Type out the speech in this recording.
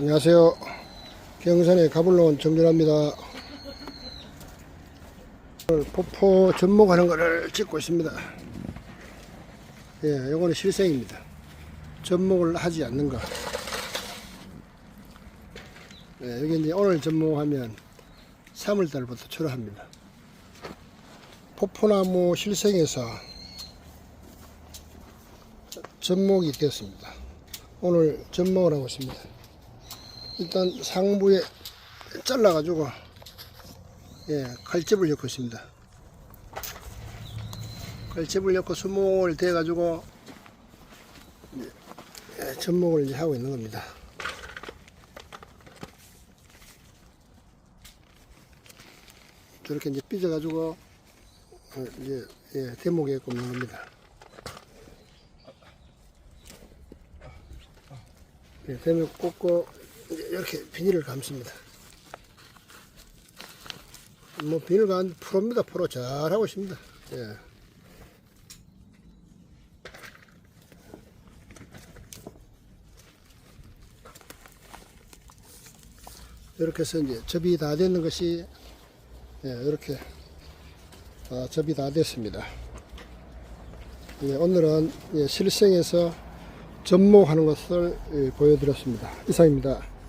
안녕하세요. 경산에 가불러 온 정준합니다. 오늘 포포 접목하는 거를 찍고 있습니다. 예, 요거는 실생입니다. 접목을 하지 않는 거. 예, 여기 이제 오늘 접목하면 3월달부터 출하합니다. 포포나무 실생에서 접목이 되었습니다. 오늘 접목을 하고 있습니다. 일단 상부에 잘라가지고 예, 칼집을 넣고 있습니다. 칼집을 넣고 수목을 대가지고 예, 접목을 이제 하고 있는 겁니다. 저렇게 이제 삐져가지고 어, 이제 예, 대목에 꼽는 겁니다. 예, 대목 꽂고 이렇게 비닐을 감습니다. 뭐 비닐 감 프로입니다. 프로 잘 하고 있습니다. 예. 이렇게 해서 이제 접이 다 되는 것이 예, 이렇게 아, 접이 다 됐습니다. 예, 오늘은 예, 실생에서 접목하는 것을 예, 보여드렸습니다. 이상입니다.